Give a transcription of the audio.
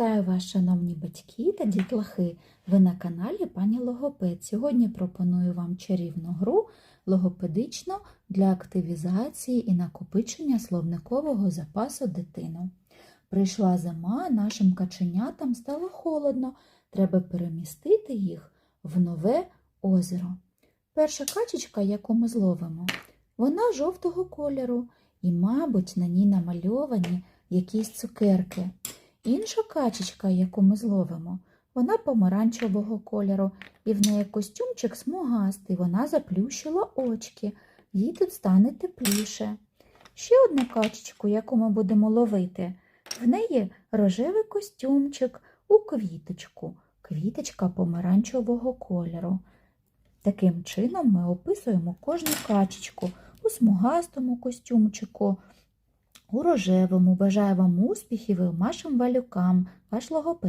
Вітаю вас, шановні батьки та дітлахи! Ви на каналі Пані Логопед. Сьогодні пропоную вам чарівну гру логопедичну для активізації і накопичення словникового запасу дитини. Прийшла зима, нашим каченятам стало холодно. Треба перемістити їх в нове озеро. Перша качечка, яку ми зловимо, вона жовтого кольору, і, мабуть, на ній намальовані якісь цукерки. Інша качечка, яку ми зловимо, вона помаранчевого кольору, і в неї костюмчик смугастий, вона заплющила очки, їй тут стане тепліше. Ще одну качечку, яку ми будемо ловити, в неї рожевий костюмчик у квіточку, квіточка помаранчевого кольору. Таким чином ми описуємо кожну качечку у смугастому костюмчику, у рожевому. Бажаю вам успіхів і вашим валюкам, ваш логопед.